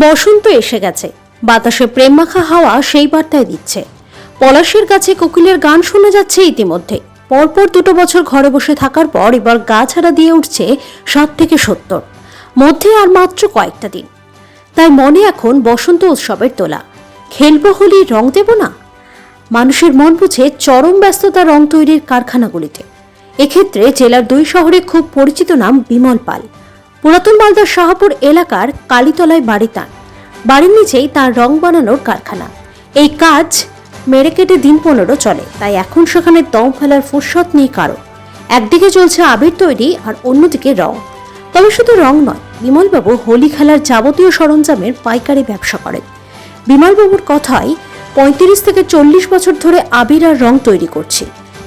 বসন্ত এসে গেছে। বাতাসে প্রেম মাখা হাওয়া সেই বার্তায় দিচ্ছে। পলাশের কাছে কোকিলের গান শোনা যাচ্ছে ইতিমধ্যে। পরপর দুটো বছর ঘরে বসে থাকার পর এবার গা ছাড়া দিয়ে উঠছে ষাট থেকে সত্তর। মধ্যে আর মাত্র কয়েকটা দিন। তাই মনে এখন বসন্ত উৎসবের তোলা। খেলব হোলি রং দেব না? মানুষের মন বুঝে চরম ব্যস্ততা রং তৈরির কারখানাগুলিতে। এক্ষেত্রে জেলার দুই শহরে খুব পরিচিত নাম বিমল পাল। পুরাতন মালদার শাহপুর এলাকার কালীতলায় বাড়ি তার। বাড়ির নিচেই তার রং বানানোর কারখানা। এই কাজ মেরে কেটে দিন পনেরো চলে, তাই এখন সেখানে দম ফেলার ফুরসত নেই কারও। একদিকে চলছে আবির তৈরি আর অন্যদিকে রং। তবে শুধু রং নয়, বিমলবাবু হোলি খেলার যাবতীয় সরঞ্জামের পাইকারি ব্যবসা করেন। বিমলবাবুর কথায় পঁয়ত্রিশ থেকে চল্লিশ বছর ধরে আবির আর রং তৈরি করছি।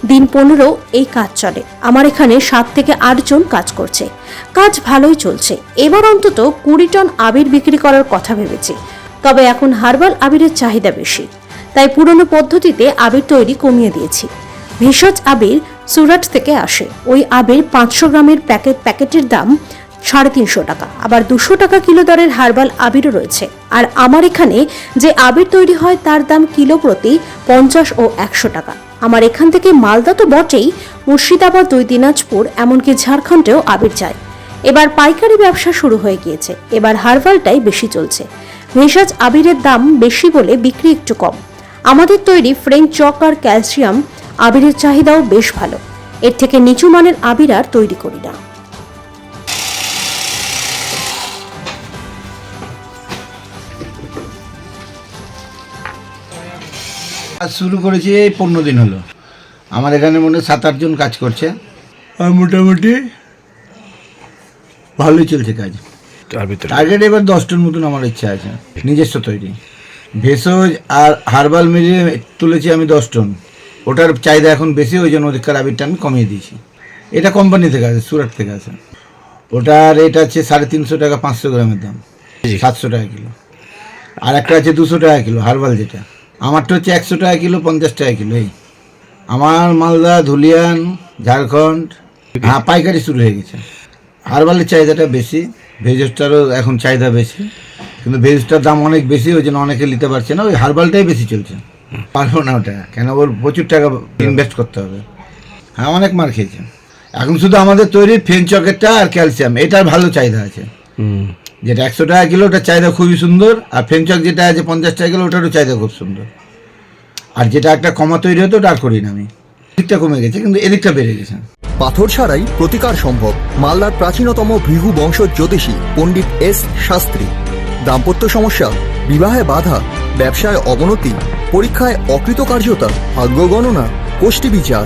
দিন পনেরো এই কাজ চলে। আমার এখানে সাত থেকে আটজন কাজ করছে। কাজ ভালোই চলছে। এবার অন্তত কুড়ি টন আবির বিক্রি করার কথা ভেবেছি। তবে এখন হার্বাল আবিরের চাহিদা বেশি। তাই পুরনো পদ্ধতিতে আবির তৈরি কমিয়ে দিয়েছি। ভেষজ আবির সুরাট থেকে আসে। ওই আবির পাঁচশো গ্রামের প্যাকেট প্যাকেটের দাম সাড়ে তিনশো টাকা। আবার দুশো টাকা কিলো দরের হার্বাল আবিরও রয়েছে। আর আমার এখানে যে আবির তৈরি হয়, তার দাম কিলো প্রতি পঞ্চাশ ও একশো টাকা। আমার এখান থেকে মালদা তো বটেই, মুর্শিদাবাদ, দুই দিনাজপুর, এমনকি ঝাড়খণ্ডেও আবির যায়। এবার পাইকারি ব্যবসা শুরু হয়ে গিয়েছে। এবার হার্বালটাই বেশি চলছে। ভেষজ আবিরের দাম বেশি বলে বিক্রি একটু কম। আমাদের তৈরি ফ্রেঞ্চ চক আর ক্যালসিয়াম আবিরের চাহিদাও বেশ ভালো। এর থেকে নিচু মানের আবির আর তৈরি করি না। কাজ শুরু করেছি এই পনেরো দিন হলো। আমার এখানে মনে হয় সাত আটজন কাজ করছে। আর মোটামুটি ভালোই চলছে কাজ। তার ভিতরে? টার্গেট এবার দশ টন মতন আমার ইচ্ছা আছে। নিজস্ব তৈরি। ভেষজ আর হার্বাল মিলিয়ে তুলেছি আমি দশ টন। ওটার চাহিদা এখন বেশি ওই জন্য ওদিককার আবিরটা আমি কমিয়ে দিয়েছি। এটা কোম্পানি থেকে আসে সুরাট থেকে আসে ওটার রেট আছে সাড়ে তিনশো টাকা পাঁচশো গ্রামের দাম। সাতশো টাকা কিলো। আর একটা আছে দুশো টাকা কিলো হার্বাল যেটা। আমারটা হচ্ছে একশো টাকা কিলো, পঞ্চাশ টাকা কিলো, এই। আমার মালদা, ধুলিয়ান, ঝাড়খণ্ড হ্যাঁ পাইকারি শুরু হয়ে গেছে। হার্বালের চাহিদাটা বেশি, ভেজেসটারও এখন চাহিদা বেশি। কিন্তু ভেজেসটার দাম অনেক বেশি, ওই জন্য অনেকে নিতে পারছে না, ওই হার্বালটাই বেশি চলছে। পারব না ওটা, কেন ওর প্রচুর টাকা ইনভেস্ট করতে হবে। হ্যাঁ অনেক মার খেয়েছে। এখন শুধু আমাদের তৈরি ফেন চকেটটা আর ক্যালসিয়াম, এটার ভালো চাহিদা আছে। যেটা একশো টাকা কিলো, ওটার চাহিদা খুবই সুন্দর। আর ফেনচক যেটা আছে পঞ্চাশ টাকা কিলো, ওটারও চাহিদা খুব সুন্দর। আর যেটা একটা কমা তৈরি হতো, ওটা আর করি না আমি। দিকটা কমে গেছে, কিন্তু এদিকটা বেড়ে গেছে। পাথর ছাড়াই প্রতিকার সম্ভব। মালদার প্রাচীনতম ভৃগু বংশ জ্যোতিষী পণ্ডিত এস শাস্ত্রী। দাম্পত্য সমস্যা, বিবাহে বাধা, ব্যবসায় অবনতি, পরীক্ষায় অকৃতকার্যতা, ভাগ্য গণনা গোষ্ঠী বিচার